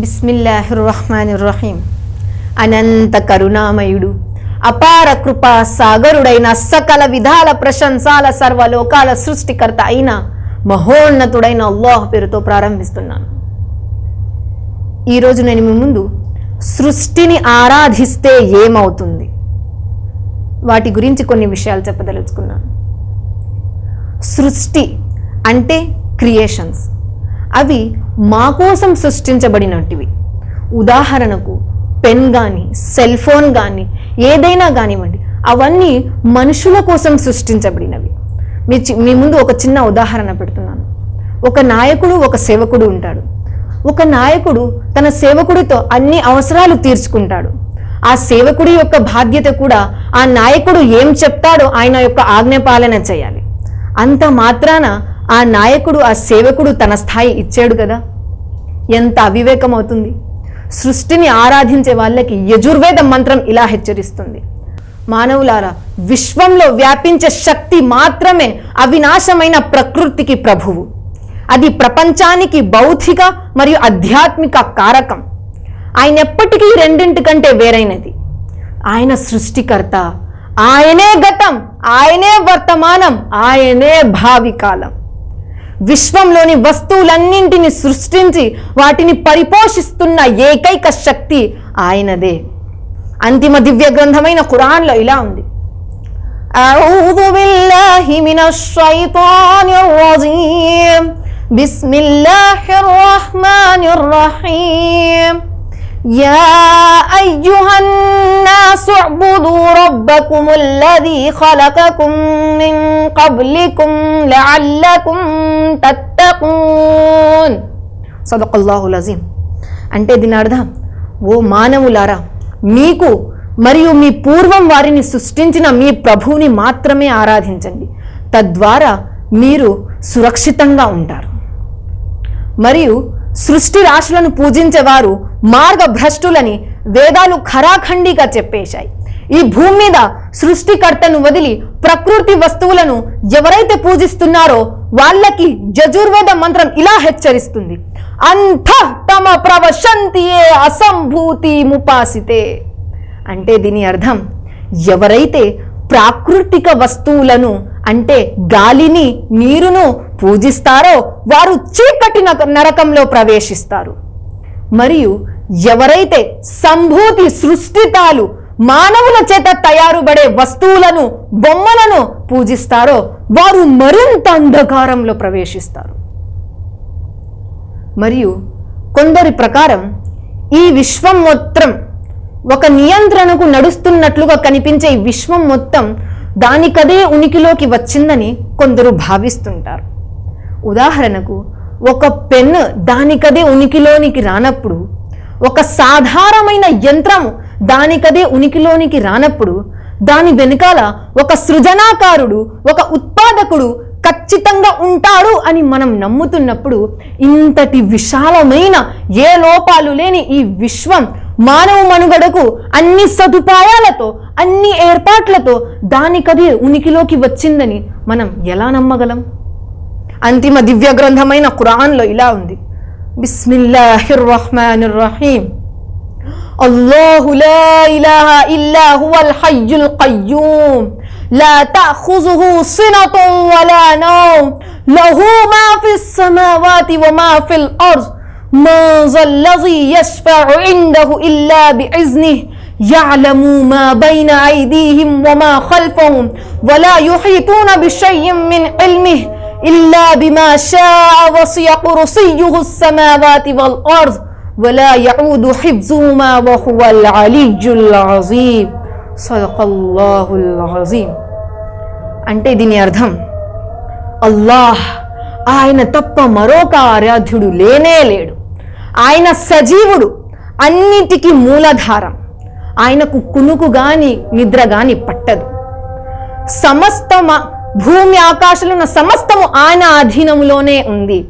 బిస్మిల్లాహిర్ రహమాన్ రహీం అనంత కరుణామయుడు అపార కృపా సాగరుడైన సకల విధాల ప్రశంసాల సర్వలోకాల సృష్టికర్త అయిన మహోన్నతుడైన అల్లాహ్ పేరుతో ప్రారంభిస్తున్నాను. ఈరోజు నేను మీ ముందు సృష్టిని ఆరాధిస్తే ఏమవుతుంది? వాటి గురించి కొన్ని విషయాలు చెప్పదలుచుకున్నాను. సృష్టి అంటే క్రియేషన్స్. అవి మా కోసం సృష్టించబడినటివి ఉదాహరణకు పెన్ కానీ సెల్ ఫోన్ కానీ ఏదైనా కానివ్వండి అవన్నీ మనుషుల కోసం సృష్టించబడినవి. మీ చి- మీ ముందు ఒక చిన్న ఉదాహరణ పెడుతున్నాను. ఒక నాయకుడు ఒక సేవకుడు ఉంటాడు. ఒక నాయకుడు తన సేవకుడితో అన్ని అవసరాలు తీర్చుకుంటాడు. ఆ సేవకుడి యొక్క బాధ్యత కూడా ఆ నాయకుడు ఏం చెప్తాడో ఆయన యొక్క ఆజ్ఞపాలన చేయాలి. అంత మాత్రాన ఆ నాయకుడు ఆ సేవకుడు తన స్థాయి ఇచ్చాడు కదా. ఎంత అవివేకం అవుతుంది సృష్టిని ఆరాధించే వాళ్ళకి యజుర్వేద మంత్రం ఇలా హెచ్చరిస్తుంది. మానవులారా విశ్వంలో వ్యాపించే శక్తి మాత్రమే అవినాశమైన ప్రకృతికి ప్రభువు. అది ప్రపంచానికి భౌతిక మరియు ఆధ్యాత్మిక కారకం. ఆయన ఎప్పటికీ రెండింటి కంటే వేరైనది. ఆయన సృష్టికర్త ఆయనే గతం ఆయనే వర్తమానం ఆయనే భావికాలం. విశ్వంలోని వస్తువులన్నింటిని సృష్టించి వాటిని పరిపోషిస్తున్న ఏకైక శక్తి ఆయనదే అంతిమ దివ్య గ్రంథమైన ఖురాన్లో ఇలా ఉంది أعوذ بالله من الشيطان الرجيم بسم الله الرحمن الرحيم يا أيها الناس اعبدوا ربكم الذي خلقكم من قبلكم لعلكم تتقون صدق الله العظيم అంటే దీని అర్థం ఓ మానవులారా మీకు మరియు మీ పూర్వం వారిని సృష్టించిన మీ ప్రభువుని మాత్రమే ఆరాధించండి తద్వారా మీరు సురక్షితంగా ఉంటారు మరియు సృష్టి రాశులను పూజించేవారు మార్గభ్రష్టులని వేదాలు ఖరాఖండిగా చెప్పేశాయి. ఈ భూమి మీద సృష్టికర్తను వదిలి ప్రకృతి వస్తువులను ఎవరైతే పూజిస్తున్నారో వాళ్ళకి యజుర్వేద మంత్రం ఇలా హెచ్చరిస్తుంది. అంత తమ ప్రవశంతియే అసంభూతి ముపాసితే. అంటే దీని అర్థం ఎవరైతే ప్రాకృతిక వస్తువులను అంటే గాలిని నీరును పూజిస్తారో వారు చీకటి నరకంలో ప్రవేశిస్తారు. మరియు ఎవరైతే సంభూతి సృష్టితాలు మానవుల చేత తయారుబడే వస్తువులను బొమ్మలను పూజిస్తారో వారు మరింత అంధకారంలో ప్రవేశిస్తారు. మరియు కొందరి ప్రకారం ఈ విశ్వం మొత్తం ఒక నియంత్రణకు నడుస్తున్నట్లుగా కనిపించే ఈ విశ్వం మొత్తం దానికదే ఉనికిలోకి వచ్చిందని కొందరు భావిస్తుంటారు. ఉదాహరణకు ఒక పెన్ దానికదే ఉనికిలోనికి రానప్పుడు ఒక సాధారణమైన యంత్రం దానికదే ఉనికిలోనికి రానప్పుడు దాని వెనుకాల ఒక సృజనాకారుడు ఒక ఉత్పాదకుడు ఖచ్చితంగా ఉంటాడు అని మనం నమ్ముతున్నప్పుడు ఇంతటి విశాలమైన ఏ లోపాలు లేని ఈ విశ్వం మానవ మనుగడకు అన్ని సదుపాయాలతో అన్ని ఏర్పాట్లతో దానికదే ఉనికిలోకి వచ్చిందని మనం ఎలా నమ్మగలం? అంతిమ దివ్య గ్రంథమైన ఖురాన్లో ఇలా ఉంది బిస్మిల్లాహిర్ రహమానిర్ రహీం الله لا إله إلا هو الحي القيوم لا تأخذه سنة ولا نوم له ما في السماوات وما في الأرض ما ذا الذي يشفع عنده إلا بإذنه يعلم ما بين أيديهم وما خلفهم ولا يحيطون بشيء من علمه إلا بما شاء وسع كرسيه السماوات والأرض ولا يعود حفظهما وهو العلي العظيم صدق الله العظيم అంటే దీని అర్థం అల్లాహ్ ఆయన తప్ప మరొక ఆరాధ్యుడు లేనే లేడు ఆయన సజీవుడు అన్నిటికీ మూలధారం ఆయనకు కునుకు గాని నిద్ర గాని పట్టదు సమస్తమ భూమి ఆకాశాలున్న సమస్తము ఆయన అధీనములోనే ఉంది.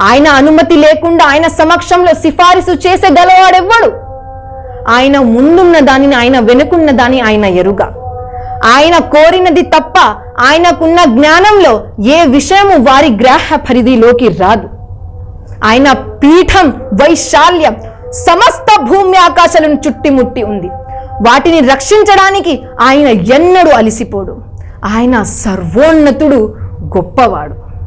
ఆయన అనుమతి లేకుండా ఆయన సమక్షంలో సిఫారసు చేసే గలవాడెవ్వడు? ఆయన ముందున్న దానిని ఆయన వెనుకున్న దాని ఆయన ఎరుగ. ఆయన కోరినది తప్ప ఆయనకున్న జ్ఞానంలో ఏ విషయము వారి గ్రాహ పరిధిలోకి రాదు. ఆయన పీఠం వైశాల్యం సమస్త భూమి ఆకాశాలను చుట్టిముట్టి ఉంది. వాటిని రక్షించడానికి ఆయన ఎన్నడూ అలిసిపోడు. ఆయన సర్వోన్నతుడు గొప్పవాడు.